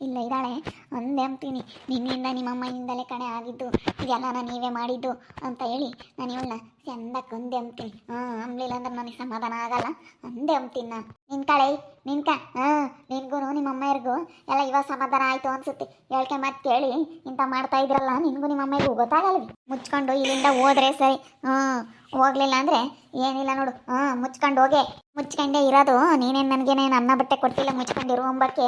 ಇಲ್ಲ, ಇದ್ದಾಳೆ. ಒಂದೇ ಅಂತೀನಿ. ನಿನ್ನಿಂದ ನಿಮ್ಮಮ್ಮನಿಂದಲೇ ಕಣೆ ಆಗಿದ್ದು, ಇದೆಲ್ಲ ನೀವೇ ಮಾಡಿದ್ದು ಅಂತ ಹೇಳಿ ನಾನು ಇವಳನ್ನ ಚಂದಕ್ಕೆ ಒಂದೇ ಅಂತೀನಿ ಹಾಂ, ಅಂಬ್ಲಿಲ್ಲ ಅಂದ್ರೆ ನನಗೆ ಸಮಾಧಾನ ಆಗಲ್ಲ. ಒಂದೇ ಅಂತೀನಿ ನಾನು ನಿನ್ಕಳೆ ನಿನ್ಕ ಹಾಂ ನಿನ್ಗೂ ನಿಮ್ಮಮ್ಮಯ್ರಿಗೂ ಎಲ್ಲ ಇವಾಗ ಸಮಾಧಾನ ಆಯ್ತು ಅನ್ಸುತ್ತೆ. ಹೇಳ್ಕೆ ಮತ್ತೆ ಕೇಳಿ ಇಂಥ ಮಾಡ್ತಾ ಇದ್ರಲ್ಲ, ನಿನ್ಗೂ ನಿಮ್ಮಮ್ಮಯ್ರಿಗೂ ಗೊತ್ತಾಗಲ್ವಿ? ಮುಚ್ಕೊಂಡು ಇಲ್ಲಿಂದ ಹೋದ್ರೆ ಸರಿ. ಹ್ಞೂ ಹೋಗ್ಲಿಲ್ಲ ಅಂದರೆ ಏನಿಲ್ಲ ನೋಡು. ಹಾಂ, ಮುಚ್ಕೊಂಡು ಹೋಗೆ. ಮುಚ್ಕೊಂಡೇ ಇರೋದು, ನೀನೇನು ನನಗೇನೇನು ಅನ್ನ ಬಟ್ಟೆ ಕೊಟ್ಟಿಲ್ಲ, ಮುಚ್ಕೊಂಡಿರು ಅಂಬಕ್ಕೆ.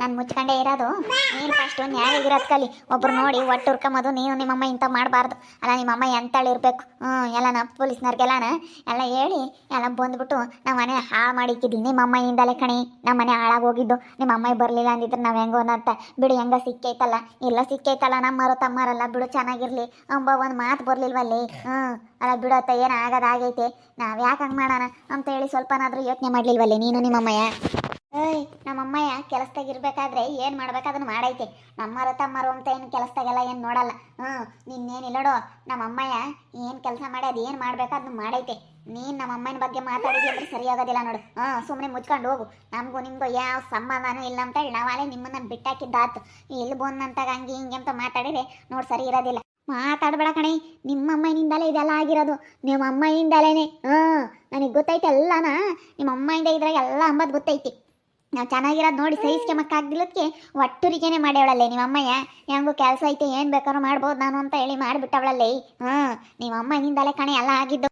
ನಾನು ಮುಚ್ಕೊಂಡೇ ಇರೋದು, ನೀನು ಫಸ್ಟು ನ್ಯಾಯಾಗಿರೋದು ಕಲಿ. ಒಬ್ರು ನೋಡಿ, ಒಟ್ಟು ಹುರ್ಕೊಂಬೋದು ನೀನು ನಿಮ್ಮಮ್ಮ ಇಂಥ ಮಾಡಬಾರ್ದು. ಅಲ್ಲ, ನಿಮ್ಮಮ್ಮ ಎಂತಳಿರ್ಬೇಕು ಹ್ಞೂ ಎಲ್ಲ ನಮ್ಮ ಪೊಲೀಸ್ನವ್ರಿಗೆಲ್ಲನ ಎಲ್ಲ ಹೇಳಿ ಎಲ್ಲ ಬಂದ್ಬಿಟ್ಟು ನಮ್ಮ ಮನೆ ಹಾಳು ಮಾಡಿಕ್ಕಿದ್ದೀನಿ ನಿಮ್ಮ ಅಮ್ಮಯಿಂದಲೇ ಕಣಿ. ನಮ್ಮ ಮನೆ ಹಾಳಾಗಿ ಹೋಗಿದ್ದು. ನಿಮ್ಮ ಅಮ್ಮ ಬರಲಿಲ್ಲ ಅಂದಿದ್ರೆ ನಾವು ಹೆಂಗೋ ಅಂತ ಬಿಡು, ಹೆಂಗ ಸಿಕ್ಕೈತಲ್ಲ. ಇಲ್ಲ ಸಿಕ್ಕೈತಲ್ಲ ನಮ್ಮರು ತಮ್ಮರಲ್ಲ. ಬಿಡು, ಚೆನ್ನಾಗಿರಲಿ. ಅಂಬ ಒಂದು ಮಾತು ಬರಲಿಲ್ವಲ್ಲಿ? ಹ್ಞೂ ಅಲ್ಲ ಬಿಡತ್ತ ಏನು ಆಗೋದಾಗೈತೆ ನಾವು ಯಾಕೆ ಹಂಗೆ ಮಾಡೋಣ? ಅಂತ ಹೇಳಿ ಸ್ವಲ್ಪನಾದರೂ ಯೋಚನೆ ಮಾಡಲಿಲ್ವಲ್ಲಿ? ನೀನು ನಿಮ್ಮಮ್ಮಯ್ಯ ಏಯ್, ನಮ್ಮಮ್ಮಯ್ಯ ಕೆಲಸದಾಗ ಇರ್ಬೇಕಾದ್ರೆ ಏನು ಮಾಡ್ಬೇಕು ಅದನ್ನ ಮಾಡೈತೆ. ನಮ್ಮರು ತಮ್ಮರು ಅಂತ ಏನು ಕೆಲಸದಾಗೆಲ್ಲ ಏನು ನೋಡಲ್ಲ. ಹ್ಞೂ ನಿನ್ನೇನಿಲ್ಲೋಡು ನಮ್ಮ ಅಮ್ಮಯ್ಯ ಏನು ಕೆಲಸ ಮಾಡಿ ಅದು ಏನು ಮಾಡ್ಬೇಕು ಅದನ್ನ ಮಾಡೈತೆ. ನೀನು ನಮ್ಮ ಅಮ್ಮನ ಬಗ್ಗೆ ಮಾತಾಡಿದ್ವಿ ಅಂದ್ರೆ ಸರಿ ನೋಡು. ಹಾಂ ಸುಮ್ಮನೆ ಮುಚ್ಕೊಂಡು ಹೋಗು. ನಮಗೂ ನಿಮಗೂ ಯಾವ ಸಂಬಂಧನೂ ಇಲ್ಲ ಅಂತ ಹೇಳಿ ನಾವಾಲೇ ನಿಮ್ಮನ್ನ ಬಿಟ್ಟಾಕಿದ್ದಾತು. ಇಲ್ಲಿ ಬಂದಂತಾಗ ಹಂಗೆ ಹಿಂಗೆ ಅಂತ ಮಾತಾಡಿದ್ರೆ ನೋಡಿ ಸರಿ ಇರೋದಿಲ್ಲ. ಮಾತಾಡಬೇಡ ಕಣೆ ನಿಮ್ಮ ಅಮ್ಮನಿಂದಲೇ ಇದೆಲ್ಲ ಆಗಿರೋದು. ನಿಮ್ಮ ಹ್ಞೂ ನನಗೆ ಗೊತ್ತೈತೆ ಎಲ್ಲಾನ. ನಿಮ್ಮ ಅಮ್ಮಯಿಂದ ಇದ್ರಾಗ ಎಲ್ಲ ಅಂಬದು ಗೊತ್ತೈತಿ. ನಾವು ಚೆನ್ನಾಗಿರೋದು ನೋಡಿ ಸಹಿಸ್ಕೊಂಬಕ್ಕಾಗ್ದಿಲ್ಲದಕ್ಕೆ ಒಟ್ಟುರಿಗೆನೆ ಮಾಡ್ಯವಳಲ್ಲೇ ನಿಮ್ಮ ಅಮ್ಮಯ್ಯ ಹೆಂಗೂ ಕೆಲಸ ಐತೆ ಏನು ಬೇಕಾದ್ರೂ ಮಾಡ್ಬೋದು ನಾನು ಅಂತ ಹೇಳಿ ಮಾಡಿಬಿಟ್ಟವಳಲ್ಲೇ. ಹ್ಞೂ ನಿಮ್ಮ ಅಮ್ಮನಿಂದಲೇ ಕಣೆ ಎಲ್ಲ ಆಗಿದ್ದು.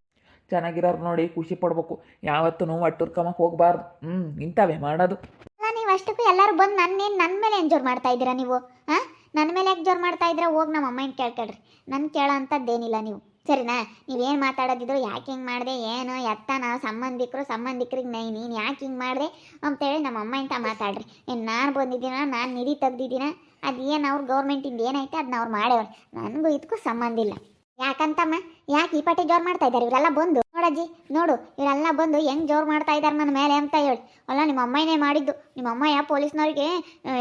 ಚೆನ್ನಾಗಿರೋರು ನೋಡಿ ಖುಷಿ ಪಡ್ಬೇಕು. ಯಾವತ್ತೂ ನೋವು ಹೋಗಬಾರ್ದು ಹೋಗ್ಬಾರ್ದು. ಹ್ಞೂ ಇಂಥವೇ ಮಾಡೋದು. ಅಲ್ಲ ನೀವು ಅಷ್ಟಕ್ಕೂ ಎಲ್ಲರೂ ಬಂದು ನನ್ನೇನು ನನ್ನ ಮೇಲೆ ಎಂಜೋರ್ ಮಾಡ್ತಾ ಇದ್ದೀರಾ ನೀವು? ಹಾಂ ನನ್ನ ಮೇಲೆ ಎಂಜೋರ್ ಜೋರು ಮಾಡ್ತಾ ಇದ್ದೀರಾ? ಹೋಗಿ ನಮ್ಮ ಅಮ್ಮನ ಕೇಳ್ಕೊಳ್ರಿ ನನ್ನ ಕೇಳೋ ಅಂಥದ್ದೇನಿಲ್ಲ ನೀವು. ಸರಿನಾ? ನೀವೇನು ಮಾತಾಡೋದಿದ್ರು ಯಾಕೆ ಹಿಂಗೆ ಮಾಡಿದೆ? ಏನು? ಎತ್ತ ನಾವು ಸಂಬಂಧಿಕರು? ಸಂಬಂಧಿಕರಿಗೆ ನೈ ನೀನು ಯಾಕೆ ಹಿಂಗೆ ಮಾಡಿದೆ? ಅಂತೇಳಿ ನಮ್ಮ ಅಮ್ಮ ಇಂತ ಮಾತಾಡ್ರಿ. ಏನು ನಾನು ಬಂದಿದ್ದೀನ? ನಾನು ನಿಧಿ ತೆಗ್ದಿದ್ದೀನ? ಅದು ಏನು ಅವ್ರು ಗೌರ್ಮೆಂಟಿಂದ ಏನೈತೆ? ಅದನ್ನ ಅವ್ರು ಮಾಡ್ಯವ್ರು. ನನಗೂ ಇದಕ್ಕೂ ಸಂಬಂಧ ಇಲ್ಲ. ಯಾಕಂತಮ್ಮ? ಯಾಕೆ ಈ ಪಟ್ಟಿ ಜೋರು ಮಾಡ್ತಾ ಇದ್ದಾರೆ ಇವರೆಲ್ಲ ಬಂದು ನೋಡಜ್ಜಿ ನೋಡು. ಇವರೆಲ್ಲ ಬಂದು ಹೆಂಗ್ ಜೋರು ಮಾಡ್ತಾ ಇದ್ದಾರೆ ನನ್ನ ಮೇಲೆ ಅಂತ ಹೇಳಿ. ಅಲ್ಲ, ನಿಮ್ಮ ಅಮ್ಮನೇ ಮಾಡಿದ್ದು. ನಿಮ್ಮ ಅಮ್ಮಯ್ಯ ಪೊಲೀಸ್ನವ್ರಿಗೆ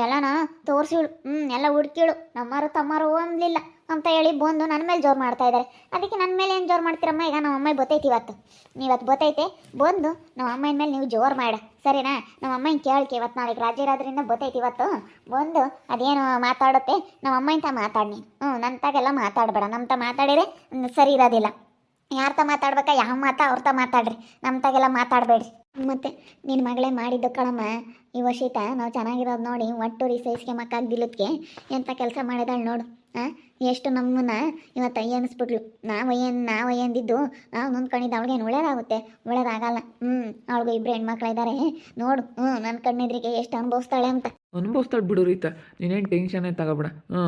ಎಲ್ಲನ ತೋರಿಸಿಳು ಹ್ಞೂ ಎಲ್ಲ ಹುಡುಕಿಳು ನಮ್ಮರು ತಮ್ಮರು ಅಂದ್ಲಿಲ್ಲ. ಅಂತ ಹೇಳಿ ಬಂದು ನನ್ನ ಮೇಲೆ ಜೋರು ಮಾಡ್ತಾ ಇದ್ದಾರೆ ಅದಕ್ಕೆ ನನ್ನ ಮೇಲೆ ಏನು ಜೋರು ಮಾಡ್ತೀರಮ್ಮ? ಈಗ ನಮ್ಮ ಅಮ್ಮ ಬತ್ತೈತಿ ಇವತ್ತು. ನೀವತ್ತು ಬತ್ತೈತೆ ಬಂದು ನಮ್ಮ ಅಮ್ಮನ ಮೇಲೆ ನೀವು ಜೋರು ಮಾಡ. ಸರಿನಾ? ನಮ್ಮ ಅಮ್ಮನ ಕೇಳಿಕೆ ಇವತ್ತು ನಾಳೆಗೆ ರಾಜ್ಯ ಇರೋದ್ರಿಂದ ಬತ್ತೈತಿ ಇವತ್ತು. ಬಂದು ಅದೇನು ಮಾತಾಡುತ್ತೆ. ನಮ್ಮ ಅಮ್ಮ ಇಂಥ ಮಾತಾಡಿ ಹ್ಞೂ ನನ್ನ ತಾಗೆಲ್ಲ ಮಾತಾಡಬೇಡ. ನಮ್ಮ ತ ಮಾತಾಡಿದ್ರೆ ಸರಿ ಇರೋದಿಲ್ಲ. ಯಾರ ತ ಮಾತಾಡ್ಬೇಕಾ? ಯಾವ ಮಾತಾ? ಅವ್ರ ತ ಮಾತಾಡ್ರಿ. ನಮ್ಮ ತಾಗೆಲ್ಲ ಮಾತಾಡಬೇಡ್ರಿ. ಮತ್ತೆ ನಿನ್ನ ಮಗಳೇ ಮಾಡಿದ್ದು ಕಣಮ್ಮ ಈ ವರ್ಷಿತ ನಾವು ಚೆನ್ನಾಗಿರೋದು ನೋಡಿ ಒಟ್ಟು ರಿಸೈಸ್ಗೆ ಎಂಥ ಕೆಲಸ ಮಾಡಿದಾಳೆ ನೋಡು ಹಾಂ ಎಷ್ಟು ನಮ್ಮನ್ನ ಇವತ್ತು ಅಯ್ಯ ಅನಿಸ್ಬಿಟ್ಲು. ನಾವು ಅಯ್ಯನ್, ನಾವು ಅಯ್ಯಂದಿದ್ದು ನಾವು ನೊಂದ್ಕೊಂಡಿದ್ದು ಅವಳಿಗೇನು ಒಳ್ಳೇದಾಗುತ್ತೆ ಒಳ್ಳೇದಾಗಲ್ಲ ಹ್ಞೂ ಅವಳಿಗೂ ಇಬ್ಬರು ಹೆಣ್ಮಕ್ಳಿದ್ದಾರೆ ನೋಡು ಹ್ಞೂ ನನ್ನ ಕಣ್ಣೆದ್ರಿಗೆ ಎಷ್ಟು ಅನುಭವಿಸ್ತಾಳೆ ಅಂತ. ಅನುಭವಿಸ್ತಾಳೆ ಬಿಡು ರೀತ. ನೀನೇನು ಟೆನ್ಷನ್ನೇ ತಗೋಬೇಡ. ಹ್ಞೂ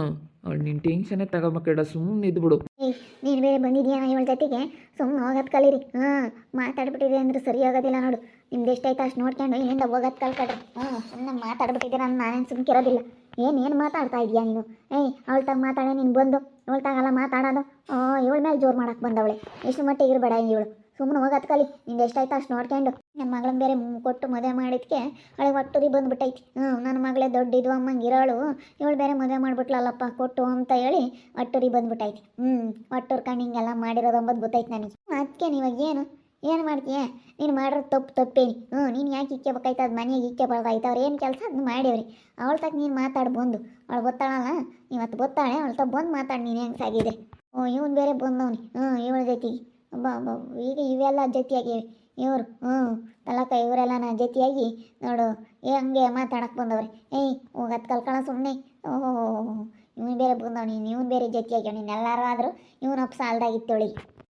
ಅವಳು ನೀನು ಟೆನ್ಷನ್ನೇ ತಗೋಬೇಕೇಡ ಸುಮ್ಮನೆ ಇದ್ಬಿಡು. ಏಯ್ ನೀನು ಬೇರೆ ಬಂದಿದ್ಯಾ ಇವಳ ಜೊತೆಗೆ? ಸುಮ್ಮನೆ ಹೋಗೋದು ಕಲೀರಿ ಹಾಂ ಮಾತಾಡ್ಬಿಟ್ಟಿದೆ ಅಂದ್ರೆ ಸರಿ ಆಗೋದಿಲ್ಲ ನೋಡು. ನಿಮ್ದು ಎಷ್ಟೈತೆ ಅಷ್ಟು ನೋಡ್ಕೊಂಡು ಇಲ್ಲಿಂದ ಹೋಗೋದು ಕಲ್ಕೊಡ್ರಿ ಹ್ಞೂ ಸುಮ್ಮನೆ ಮಾತಾಡ್ಬಿಟ್ಟಿದ್ದೀರ ನಾನು ನಾನೇನು ಸುಮ್ಕಿರೋದಿಲ್ಲ ಏನು ಏನು ಮಾತಾಡ್ತಾ ಇದೀಯಾ ನೀನು? ಏಯ್, ಅವಳ ತಂಗ ಮಾತಾಡೆ ನೀನು ಬಂದು. ಇವಳ ತಂಗಲ್ಲ ಮಾತಾಡೋದು. ಓ, ಇವಳ ಮೇಲೆ ಜೋರು ಮಾಡಕ್ಕೆ ಬಂದವಳೆ. ಎಷ್ಟು ಮಟ್ಟಿಗೆ ಇರಬೇಡ ಇವಳು. ಸುಮ್ಮನೆ ಹೋಗೋದು ಕಲಿ ನಿಂದು ಎಷ್ಟಾಯ್ತು ಅಷ್ಟು ನೋಡ್ಕೊಂಡು ನನ್ನ ಮಗಳನ್ನ ಬೇರೆ ಕೊಟ್ಟು ಮದುವೆ ಮಾಡಿದ್ಕೆ ಅವಳಿಗೆ ಒಟ್ಟುರಿ ಬಂದ್ಬಿಟ್ಟೈತಿ. ಹ್ಞೂ ನನ್ನ ಮಗಳೇ ದೊಡ್ಡಿದು ಅಮ್ಮಂಗೆ ಇರೋಳು. ಇವಳು ಬೇರೆ ಮದುವೆ ಮಾಡ್ಬಿಟ್ಲಲ್ಲಪ್ಪ, ಕೊಟ್ಟು ಅಂತ ಹೇಳಿ ಒಟ್ಟುರಿ ಬಂದ್ಬಿಟ್ಟೈತಿ. ಹ್ಞೂ ಒಟ್ಟುರ್ಕೊಂಡು ಹಿಂಗೆಲ್ಲ ಮಾಡಿರೋದು ಅಂಬದು ಗೊತ್ತೈತಿ ನನಗೆ. ಅದಕ್ಕೆ ನೀವಾಗ ಏನು? ಏನು ಮಾಡ್ತೀಯ? ನೀನು ಮಾಡಿರೋದು ತಪ್ಪು ತಪ್ಪೇನಿ ಹ್ಞೂ ನೀನು ಯಾಕೆ ಇಕ್ಕೋಬೇಕಾಯ್ತು ಅದು ಮನೆಗೆ ಇಕ್ಕೋಬಾರ್ದಾಯ್ತು ಅವ್ರು ಏನು ಕೆಲಸ ಅದನ್ನ ಮಾಡ್ಯವ್ರಿ. ಅವಳ ತಕ್ಕ ನೀನು ಮಾತಾಡಿ ಬಂದು. ಅವಳು ಗೊತ್ತಾಳಲ್ಲ? ಇವತ್ತು ಗೊತ್ತಾಳೆ, ಅವಳ ತಗ ಬಂದು ಮಾತಾಡಿ ನೀನು ಹೆಂಗೆ ಸಾಗಿದೆ ಓ, ಇವನು ಬೇರೆ ಬಂದವನಿ. ಹ್ಞೂ ಇವಳ ಜೊತೆಗೆ ಬಾ ಬಾ ಈಗ ಇವೆಲ್ಲ ಜೊತೆಯಾಗಿ ಇವರು, ಹ್ಞೂ, ತಲಕ ಇವರೆಲ್ಲ ನಾ ಜೊತೆಯಾಗಿ ನೋಡು, ಏ, ಹಂಗೆ ಮಾತಾಡಕ್ಕೆ ಬಂದವ್ರೆ. ಏಯ್ ಹೋಗತ್ ಕಲ್ಕಳ ಸುಮ್ಮನೆ ಓಹೋ ಇವನು ಬೇರೆ ಬಂದವನಿ, ಇವನು ಬೇರೆ ಜೊತೆಯಾಗಿ ನೀನು ಎಲ್ಲರೂ ಆದರೂ ಇವನೊಬ್ಬ ಸಾಲದಾಗಿತ್ತೊಳಿ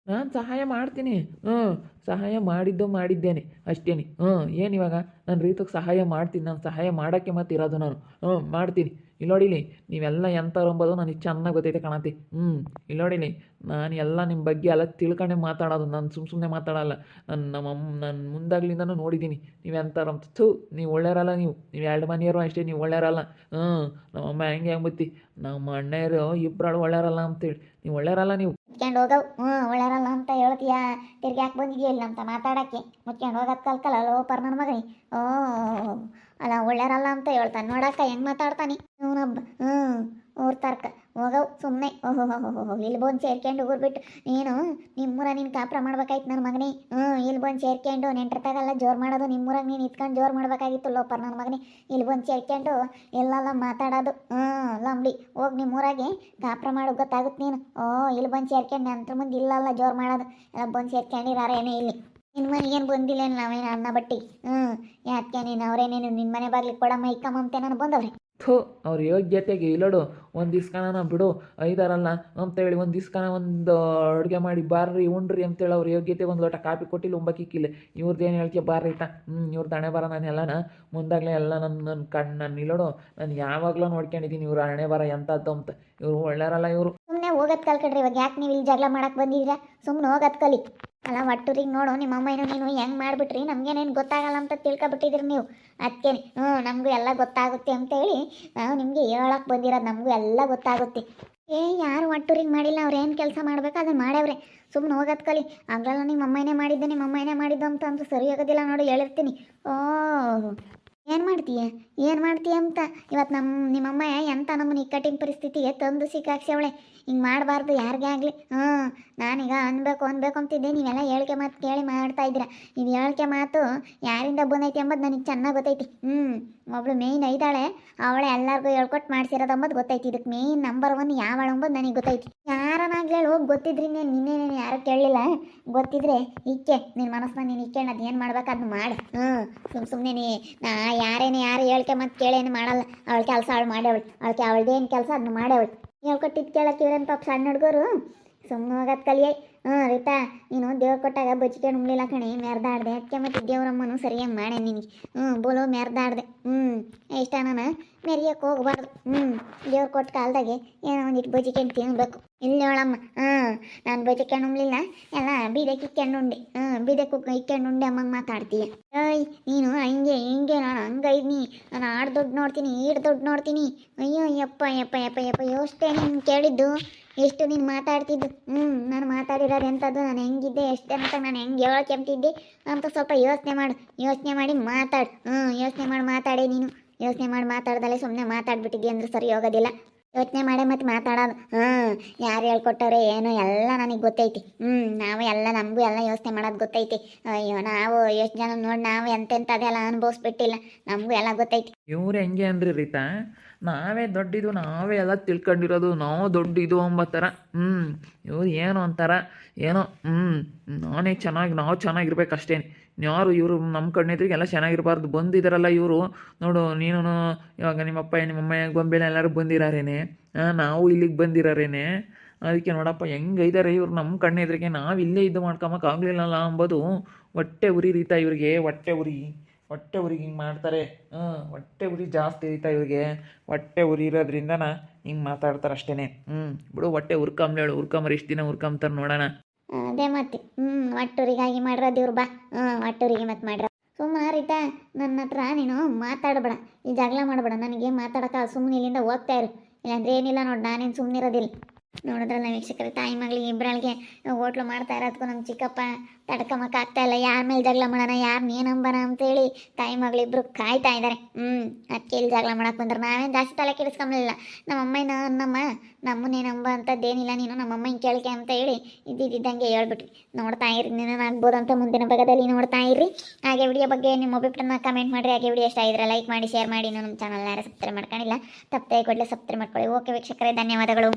ನಾನು ಸಹಾಯ ಮಾಡ್ತೀನಿ. ಹ್ಞೂ, ಸಹಾಯ ಮಾಡಿದ್ದು ಮಾಡಿದ್ದೇನೆ, ಅಷ್ಟೇನೆ. ಹ್ಞೂ, ಏನು ಇವಾಗ? ನಾನು ರೀತಿಗೆ ಸಹಾಯ ಮಾಡ್ತೀನಿ, ನಾನು ಸಹಾಯ ಮಾಡೋಕ್ಕೆ ಮತ್ತೆ ಇರೋದು ನಾನು. ಹ್ಞೂ, ಮಾಡ್ತೀನಿ. ಇಲ್ಲಿ ನೋಡಿಲಿ ನೀವೆಲ್ಲ ಎಂಥವ್ರು ಅಂಬೋದು ನನಗೆ ಚೆನ್ನಾಗಿ ಗೊತ್ತೈತೆ ಕಾಣತಿ ಹ್ಞೂ ಇಲ್ಲಿ ನೋಡಿಲಿ ನಾನು ಎಲ್ಲ ನಿಮ್ಮ ಬಗ್ಗೆ ಎಲ್ಲ ತಿಳ್ಕೊಂಡೆ ಮಾತಾಡೋದು, ನಾನು ಸುಮ್ಮ ಸುಮ್ಮನೆ ಮಾತಾಡಲ್ಲ. ನಾನು ನಮ್ಮ ಅಮ್ಮ, ನಾನು ಮುಂದಾಗ್ಲಿಂದನೂ ನೋಡಿದ್ದೀನಿ, ನೀವು ಎಂಥವ್ರು ಅಂತ. ಥೂ, ನೀವು ಒಳ್ಳೆಯರಲ್ಲ ನೀವು ನೀವು ಎರಡು ಮನೆಯವರು ಅಷ್ಟೇ, ನೀವು ಒಳ್ಳೆಯರಲ್ಲ ಹ್ಞೂ ನಮ್ಮ ಅಮ್ಮ ಹೆಂಗೆ ಅಂಬತ್ತಿ ನಮ್ಮ ಅಣ್ಣರು ಇಬ್ಬರಾಳು ಒಳ್ಳೆಯರಲ್ಲ ಅಂತೇಳಿ, ನೀವು ಒಳ್ಳೆಯರಲ್ಲ ನೀವು. ಮುಚ್ಕೊಂಡು ಹೋಗವು ಹ್ಞೂ ಒಳ್ಳೆಯರಲ್ಲ ಅಂತ ಹೇಳ್ತೀಯಾ? ತಿರ್ಗಿ ಯಾಕೆ ಬಂದಿದೆಯಲ್ಲ ಅಂತ ಮಾತಾಡೋಕ್ಕೆ? ಮುಚ್ಕೊಂಡು ಹೋಗೋದು ಕಲ್ಕಲ್ಲ, ಲೋಪರ್ ನನ್ನ ಮಗನಿ. ಓ ಅಲ್ಲ ಒಳ್ಳೆಯರಲ್ಲ ಅಂತ ಹೇಳ್ತಾನೆ. ನೋಡಕ್ಕ, ಹೆಂಗೆ ಮಾತಾಡ್ತಾನೆ? ಇವನೊಬ್ಬ ಹ್ಞೂ ಊರ್ ತರ್ಕ. ಹೋಗವು ಸುಮ್ಮನೆ ಓಹೋ ಹೋ ಹೋ ಇಲ್ಲಿ ಬಂದು ಸೇರ್ಕೊಂಡು ಊರ್ಬಿಟ್ಟು ನೀನು, ನಿಮ್ಮೂರ ನೀನು ಕಾಪ್ರ ಮಾಡ್ಬೇಕಾಯ್ತು ನನ್ನ ಮಗನೇ. ಹ್ಞೂ ಇಲ್ಲಿ ಬಂದು ಸೇರ್ಕೊಂಡು ನೆಂಟ್ರತಾಗೆಲ್ಲ ಜೋರು ಮಾಡೋದು, ನಿಮ್ಮೂರಾಗ ನೀನು ಇತ್ಕೊಂಡು ಜೋರು ಮಾಡಬೇಕಾಗಿತ್ತು ಲೋಪರ್ ನನ್ನ ಮಗನೇ. ಇಲ್ಲಿ ಬಂದು ಸೇರ್ಕೊಂಡು ಎಲ್ಲೆಲ್ಲ ಮಾತಾಡೋದು. ಹ್ಞೂ ಲಂಬಿ ಹೋಗಿ ನಿಮ್ಮೂರಾಗೆ ಕಾಪ್ರ ಮಾಡೋದು ಗೊತ್ತಾಗುತ್ತೆ ನೀನು. ಓ, ಇಲ್ಲಿ ಬಂದು ಸೇರ್ಕೊಂಡು ನಂತರ ಮುಂದೆ ಇಲ್ಲಲ್ಲ ಜೋರು ಮಾಡೋದು. ಎಲ್ಲ ಬಂದು ಸೇರ್ಕೊಂಡಿರಾರೇನೇ ಇಲ್ಲಿ. ನಿನ್ನ ಮನೆಗೇನು ಬಂದಿಲ್ಲ ನಾವೇನು ಅನ್ನ ಬಟ್ಟಿ? ಹ್ಞೂ ಯಾಕೆ ನೀನು ಅವರೇನೇನು ನಿನ್ನ ಮನೆ ಬಾಗ್ಲಿಗೆ ಕೊಡಮ್ಮ ಇಕ್ಕಮ್ಮಂತೆ ನಾನು ಬಂದವ್ರೆ? ಥೂ, ಅವ್ರ ಯೋಗ್ಯತೆಗೆ ಇಲ್ಲೋಡು, ಒಂದು ಇಸ್ಕನ ಬಿಡು. ಐದಾರಲ್ಲ ಅಂತೇಳಿ ಒಂದು ಇಸ್ಕನ ಒಂದು ಅಡುಗೆ ಮಾಡಿ ಬಾರ್ರಿ ಉಣ್ರಿ ಅಂತೇಳಿ ಅವ್ರ ಯೋಗ್ಯತೆ ಒಂದು ಲೋಟ ಕಾಪಿ ಕೊಟ್ಟಿಲ್ಲ ಉಂಬಕ್ಕಿಕ್ಕಿಲ್ಲ ಇವ್ರದ್ದು ಏನು ಹೇಳ್ತೀಯ, ಬಾರ್ರಿ ಇಟ್ಟ. ಹ್ಞೂ ಇವ್ರದ್ದು ಹಣೆ ಬರ ನಾನು ಎಲ್ಲನ. ಮುಂದಾಗಲೇ ಎಲ್ಲ ನನ್ನ ನನ್ನ ಕಣ್ಣು ನಾನು ಇಲ್ಲಡು. ನಾನು ಯಾವಾಗಲೂ ನೋಡ್ಕೊಂಡಿದ್ದೀನಿ ಇವ್ರ ಹಣೆ ಬರ ಎಂಥದ್ದು ಅಂತ. ಇವರು ಒಳ್ಳೆಯರಲ್ಲ ಇವರು. ಹೋಗೋದು ಕಲ್ಕಡ್ರಿ ಇವಾಗ ಯಾಕೆ ನೀವು ಇಲ್ಲಿ ಜಗಳ ಮಾಡಕ್ಕೆ ಬಂದಿದ್ದೀರಾ ಸುಮ್ಮನೆ ಹೋಗೋದ್ ಕಲಿ. ಅಲ್ಲ ಒಟ್ಟೂರಿಗೆ ನೋಡು, ನಿಮ್ಮ ಅಮ್ಮ ಏನೋ ನೀನು ಹೆಂಗೆ ಮಾಡಿಬಿಟ್ರಿ, ನಮಗೇನೇನು ಗೊತ್ತಾಗಲ್ಲ ಅಂತ ತಿಳ್ಕೊಬಿಟ್ಟಿದ್ರಿ ನೀವು. ಅದಕ್ಕೆ ಹ್ಞೂ, ನಮಗೂ ಎಲ್ಲ ಗೊತ್ತಾಗುತ್ತೆ ಅಂತ ಹೇಳಿ ನಾವು ನಿಮಗೆ ಹೇಳಕ್ಕೆ ಬಂದಿರೋದು ನಮಗೂ ಎಲ್ಲ ಗೊತ್ತಾಗುತ್ತೆ. ಏ, ಯಾರು ಒಟ್ಟೂರಿಗೆ ಮಾಡಿಲ್ಲ, ಅವ್ರು ಏನು ಕೆಲಸ ಮಾಡ್ಬೇಕು ಅದನ್ನು ಮಾಡ್ಯಾವ್ರೆ. ಸುಮ್ಮನೆ ಹೋಗೋದ್ ಕಲಿ. ಆಗಲ್ಲ ನಿಮ್ಮ ಅಮ್ಮನೇ ಮಾಡಿದ್ದೆ, ನಿಮ್ಮ ಅಮ್ಮನೇ ಮಾಡಿದ್ದು ಅಂತ ಅಂದ್ರೆ ಸರಿ ಆಗೋದಿಲ್ಲ ನೋಡಿ, ಹೇಳಿರ್ತೀನಿ. ಓ ಏನು ಮಾಡ್ತೀಯ? ಏನು ಮಾಡ್ತೀಯ ಅಂತ? ಇವತ್ತು ನಮ್ಮ ನಿಮ್ಮಮ್ಮ ಎಂಥ ನಮ್ಮನ್ನ ಇಕ್ಕಟ್ಟಿನ ಪರಿಸ್ಥಿತಿಗೆ ತಂದು ಸಿಕ್ಕಾಕ್ಸವಳೆ ಹಿಂಗೆ ಮಾಡಬಾರ್ದು ಯಾರಿಗೆ ಆಗಲಿ. ಹ್ಞೂ ನಾನೀಗ ಅನ್ಬೇಕು ಅನ್ಬೇಕು ಅಂತಿದ್ದೆ. ನೀವೆಲ್ಲ ಹೇಳಿಕೆ ಮಾತು ಕೇಳಿ ಮಾಡ್ತಾ ಇದ್ದೀರಾ. ಇದು ಹೇಳಿಕೆ ಮಾತು ಯಾರಿಂದ ಬಂದೈತಿ ಎಂಬುದು ನನಗೆ ಚೆನ್ನಾಗಿ ಗೊತ್ತೈತಿ. ಹ್ಞೂ ಒಬ್ಳು ಮೇಯ್ನ್ ಐದಾಳೆ. ಅವಳೆ ಎಲ್ಲರಿಗೂ ಹೇಳ್ಕೊಟ್ಟು ಮಾಡ್ಸಿರೋದು ಅಂಬೋದು ಗೊತ್ತೈತಿ. ಇದಕ್ಕೆ ಮೇಯ್ನ್ ನಂಬರ್ ಒನ್ ಯಾವಳು ಅಂಬುದು ನನಗೆ ಗೊತ್ತೈತಿ. ಹೇಳಿ ಹೋಗಿ ಗೊತ್ತಿದ್ರಿ ನೀನು ನಿನ್ನೆ ನೀನು ಯಾರು ಕೇಳಲಿಲ್ಲ? ಗೊತ್ತಿದ್ರೆ ಇಕ್ಕೆ ನಿನ್ನ ಮನಸ್ಸನ್ನ ನೀನು ಇಕ್ಕೆ ಅದು ಏನು ಮಾಡ್ಬೇಕು ಅದನ್ನ ಮಾಡು. ಹ್ಞೂ ಸುಮ್ಮ ಸುಮ್ಮನೆ ನೀ, ನಾ ಯಾರೇನು ಯಾರು ಹೇಳ್ಕೆ ಮತ್ತೆ ಕೇಳೇನು ಮಾಡಲ್ಲ. ಅವಳ ಕೆಲಸ ಅವಳು ಮಾಡೇವಳು ಅವಳಿಗೆ ಅವಳದೇನು ಕೆಲಸ ಅದನ್ನ ಮಾಡೇವಳು ಹೇಳ್ಕೊಟ್ಟಿದ್ದು ಕೇಳಕ್ಕೆ ಇವ್ರೇನು ಪಾಪ ಸಣ್ಣ ಹುಡುಗರು? ಸುಮ್ಮನೆ ಹೋಗೋದು ಕಲಿಯೈ. ಹ್ಞೂ ರೀತಾ, ನೀನು ದೇವ್ರು ಕೊಟ್ಟಾಗ ಬಚ್ಚಿಕೆ ಉಣ್ಲಿಲ್ಲ ಕಣೆ ಮೆರ್ದಾಡ್ದೆ ಅದಕ್ಕೆ ಮತ್ತೆ ದೇವ್ರಮ್ಮನು ಸರಿಯಾಗಿ ಮಾಡೆ ನಿನಗೆ ಹ್ಞೂ ಬೋಲೋ ಮೆರ್ದಾಡ್ದೆ ಹ್ಞೂ ಇಷ್ಟ ನಾನು? ಮೆರಿಯಕ್ಕೆ ಹೋಗ್ಬಾರ್ದು. ಹ್ಞೂ ದೇವ್ರು ಕೊಟ್ಟ ಕಾಲದಾಗೆ ಏನೋ ಒಂದಿಟ್ಟು ಬಜಿಕೊಂಡು ತಿನ್ನಬೇಕು ಇಲ್ಲಿ ಹೇಳಮ್ಮ ನಾನು ಬಜಿಕೆಂಡು ಉಣ್ಲಿಲ್ಲ ಎಲ್ಲ ಬೀದಕ್ಕೆ ಇಕ್ಕೊಂಡು ಉಂಡೆ. ಹ್ಞೂ ಬೀದಕ್ಕೆ ಇಕ್ಕೊಂಡು ಉಂಡೆ ಅಮ್ಮಂಗೆ ಮಾತಾಡ್ತೀಯ. ನೀನು ಹಂಗೆ, ಹಿಂಗೆ, ನಾನು ಹಂಗ ಇದ್ದೀನಿ ನಾನು ಆಡ್ ದುಡ್ಡು ನೋಡ್ತೀನಿ ಈಡ್ ದುಡ್ಡು ನೋಡ್ತೀನಿ. ಅಯ್ಯೋ, ಯಪ್ಪ ಯಪ್ಪ ಯಪ್ಪ ಯಪ್ಪ ಎಷ್ಟೇ ನೀನು ಕೇಳಿದ್ದು, ಎಷ್ಟು ನೀನು ಮಾತಾಡ್ತಿದ್ದು. ಹ್ಞೂ ನಾನು ಮಾತಾಡಿರೋದು ಎಂಥದ್ದು ನಾನು ಹೆಂಗಿದ್ದೆ, ಎಷ್ಟು ಅಂತ ನಾನು ಹೆಂಗೆ ಹೇಳ್ಕೊಂತಿದ್ದೆ ಅಂತ ಸ್ವಲ್ಪ ಯೋಚನೆ ಮಾಡು. ಯೋಚನೆ ಮಾಡಿ ಮಾತಾಡು. ಹ್ಞೂ ಯೋಚನೆ ಮಾಡಿ ಮಾತಾಡಿ ನೀನು. ಯೋಚನೆ ಮಾಡಿ ಮಾತಾಡ್ದಲ್ಲೇ ಸುಮ್ಮನೆ ಮಾತಾಡ್ಬಿಟ್ಟಿದ್ದೆ ಅಂದ್ರೆ ಸರಿ ಹೋಗೋದಿಲ್ಲ. ಯೋಚನೆ ಮಾಡೇ ಮತ್ತೆ ಮಾತಾಡೋದು. ಹಾಂ ಯಾರು ಹೇಳ್ಕೊಟ್ಟವ್ರೆ ಏನು ಎಲ್ಲ ನನಗೆ ಗೊತ್ತೈತಿ. ಹ್ಞೂ ನಾವು ಎಲ್ಲ ನಮಗೂ ಎಲ್ಲ ಯೋಚನೆ ಮಾಡೋದು ಗೊತ್ತೈತಿ. ಅಯ್ಯೋ, ನಾವು ಎಷ್ಟು ಜನ ನೋಡಿ ನಾವು ಎಂತೆಂಥದ್ದೆಲ್ಲ ಅನುಭವಿಸ್ಬಿಟ್ಟಿಲ್ಲ. ನಮಗೂ ಎಲ್ಲ ಗೊತ್ತೈತಿ. ಇವ್ರು ಹೆಂಗೆ ಅಂದ್ರಿ ರೀತಾ? ನಾವೇ ದೊಡ್ಡಿದು, ನಾವೇ ಎಲ್ಲ ತಿಳ್ಕೊಂಡಿರೋದು, ನಾವು ದೊಡ್ಡಿದು ಥರ ಹ್ಞೂ ಇವ್ರು ಏನು ಅಂತಾರ? ಏನೋ ಹ್ಞೂ ನಾನೇ ಚೆನ್ನಾಗಿ, ನಾವು ಚೆನ್ನಾಗಿರ್ಬೇಕಷ್ಟೇ ಯಾರು ಇವರು ನಮ್ಮ ಕಣ್ಣೆದ್ರಿಗೆ ಎಲ್ಲ ಚೆನ್ನಾಗಿರಬಾರ್ದು ಬಂದಿದ್ದಾರಲ್ಲ ಇವರು. ನೋಡು ನೀನು ಇವಾಗ ನಿಮ್ಮಪ್ಪ ನಿಮ್ಮಮ್ಮ ಗೊಂಬೆನ ಎಲ್ಲರೂ ಬಂದಿರಾರೇನೆ? ನಾವು ಇಲ್ಲಿಗೆ ಬಂದಿರಾರೇನೆ? ಅದಕ್ಕೆ ನೋಡಪ್ಪ ಹೆಂಗೈದಾರೆ ಇವ್ರು ನಮ್ಮ ಕಣ್ಣೆದ್ರಿಗೆ? ನಾವು ಇಲ್ಲೇ ಇದು ಮಾಡ್ಕೊಂಬಕ್ಕೆ ಆಗಲಿಲ್ಲಲ್ಲ ಅಂಬೋದು. ಹೊಟ್ಟೆ ಉರಿ ರೀತಾ ಇವ್ರಿಗೆ, ಹೊಟ್ಟೆ ಉರಿ. ಹೊಟ್ಟೆ ಉರಿಗೆ ಹಿಂಗೆ ಮಾಡ್ತಾರೆ. ಹ್ಞೂ ಹೊಟ್ಟೆ ಉರಿ ಜಾಸ್ತಿ ಐತಾ ಇವ್ರಿಗೆ. ಹೊಟ್ಟೆ ಉರಿ ಇರೋದ್ರಿಂದನ ಹಿಂಗೆ ಮಾತಾಡ್ತಾರೆ ಅಷ್ಟೇ ಹ್ಞೂ ಬಿಡು, ಹೊಟ್ಟೆ ಉರ್ಕಂಬ್ಲೇಳು ಉರ್ಕಂಬರ್, ಇಷ್ಟು ದಿನ ಉರ್ಕಂಬ್ತಾರೆ ನೋಡೋಣ. ಅದೇ ಮತ್ತೆ. ಹ್ಞೂ ಒಟ್ಟೂರಿಗಾಗಿ ಮಾಡ್ರ ದೇವ್ರು ಬಾ. ಹ್ಞೂ ಒಟ್ಟೂರಿಗೆ ಮತ್ತೆ ಮಾಡ್ರ. ಸುಮ್ಮನೆ ನನ್ನ ಹತ್ರ ನೀನು ಮಾತಾಡಬೇಡ. ಈ ಜಗಳ ಮಾಡಬೇಡ. ನನಗೆ ಮಾತಾಡೋಕೆ ಸುಮ್ಮನೆ ಇಲ್ಲಿಂದ ಹೋಗ್ತಾ ಇರು. ಇಲ್ಲಾಂದ್ರೆ ಏನಿಲ್ಲ ನೋಡಿ, ನಾನೇನು ಸುಮ್ಮನೆ ಇರೋದಿಲ್ಲ ನೋಡಿದ್ರಲ್ಲ ವೀಕ್ಷಕರ, ತಾಯಿ ಮಗಳಿಗೆ ಇಬ್ಬರಳಿಗೆ ಹೋಟ್ಲು ಮಾಡ್ತಾ ಇರೋದಕ್ಕೂ ನಮ್ಮ ಚಿಕ್ಕಪ್ಪ ತಡ್ಕೊಂಬಕ್ಕೆ ಆಗ್ತಾ ಇಲ್ಲ. ಯಾರ ಮೇಲೆ ಜಗಳ ಮಾಡೋಣ, ಯಾರು ನೀನಂಬನ ಅಂತೇಳಿ ತಾಯಿ ಮಗಳಿಬ್ರು ಕಾಯ್ತಾ ಇದ್ದಾರೆ ಹ್ಞೂ ಅದಕ್ಕೆ ಇಲ್ಲಿ ಜಗಳ ಮಾಡಕ್ಕೆ ಬಂದ್ರೆ. ನಾವೇನು ಜಾಸ್ತಿ ತಲೆ ಕೆಡಿಸ್ಕೊಂಬಲಿಲ್ಲ ನಮ್ಮ ಅಮ್ಮನ ನಮ್ಮ ನಮ್ಮನ್ನೇ ನಂಬ ಅಂತದ್ದೇನಿಲ್ಲ ನೀನು ನಮ್ಮ ಅಮ್ಮನ ಕೇಳಿಕೆ ಅಂತ ಹೇಳಿ ಇದ್ದಿದ್ದಂಗೆ ಹೇಳ್ಬಿಟ್ವಿ. ನೋಡ್ತಾ ಇರಿ ನೀನು ಆಗ್ಬೋದು ಅಂತ ಮುಂದಿನ ಭಾಗದಲ್ಲಿ ನೋಡ್ತಾ ಇರಿ. ಹಾಗೆ ವಿಡಿಯೋ ಬಗ್ಗೆ ನಿಮ್ಮ ಅಭಿಪ್ರಾಯನ ಕಮೆಂಟ್ ಮಾಡಿರಿ. ಹಾಗೆ ವಿಡಿಯೋ ಇಷ್ಟ ಆಗಿದ್ರೆ ಲೈಕ್ ಮಾಡಿ ಶೇರ್ ಮಾಡಿ. ನಮ್ಮ ಚಾನಲ್ನ ಯಾರು ಸಬ್ಸ್ಕ್ರೈಬ್ ಮಾಡ್ಕೊಂಡಿಲ್ಲ, ತಪ್ಪದೆ ಕೊಡಲಿ ಸಬ್ಸ್ಕ್ರೈಬ್ ಮಾಡ್ಕೊಳ್ಳಿ. ಓಕೆ ವೀಕ್ಷಕರೇ, ಧನ್ಯವಾದಗಳು.